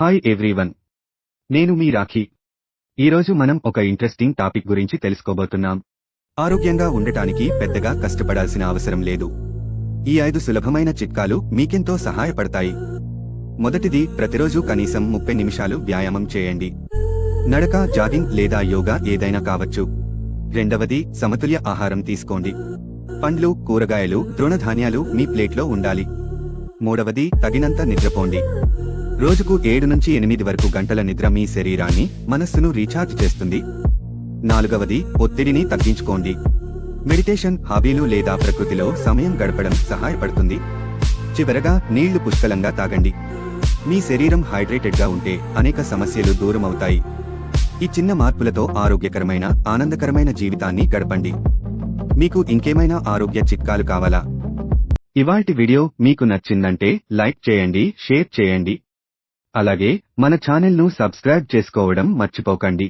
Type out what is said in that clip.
Hi everyone నేను మీ రాఖీ. ఈరోజు మనం ఒక ఇంట్రెస్టింగ్ టాపిక్ గురించి తెలుసుకోబోతున్నాం. ఆరోగ్యంగా ఉండటానికి పెద్దగా కష్టపడాల్సిన అవసరం లేదు. ఈ ఐదు సులభమైన చిట్కాలు మీకెంతో సహాయపడతాయి. మొదటిది ప్రతిరోజు కనీసం ముప్పై నిమిషాలు వ్యాయామం చేయండి. నడక జాగింగ్ లేదా యోగా ఏదైనా కావచ్చు. రెండవది సమతుల్య ఆహారం తీసుకోండి. పండ్లు కూరగాయలు తృణధాన్యాలు మీ ప్లేట్లో ఉండాలి. మూడవది తగినంత నిద్రపోండి. రోజుకు ఏడు నుంచి ఎనిమిది వరకు గంటల నిద్ర మీ శరీరాన్ని మనస్సును రీఛార్జ్ చేస్తుంది. నాలుగవది ఒత్తిడిని తగ్గించుకోండి. మెడిటేషన్ హాబీలు లేదా ప్రకృతిలో సమయం గడపడం సహాయపడుతుంది. చివరగా నీళ్ళు పుష్కలంగా తాగండి. మీ శరీరం హైడ్రేటెడ్గా ఉంటే అనేక సమస్యలు దూరమవుతాయి. ఈ చిన్న మార్పులతో ఆరోగ్యకరమైన ఆనందకరమైన జీవితాన్ని గడపండి. మీకు ఇంకేమైనా ఆరోగ్య చిట్కాలు కావాలా? ఇవాల్టి వీడియో మీకు నచ్చిందంటే లైక్ చేయండి షేర్ చేయండి. అలాగే మన ఛానల్ను సబ్స్క్రైబ్ చేసుకోవడం మర్చిపోకండి.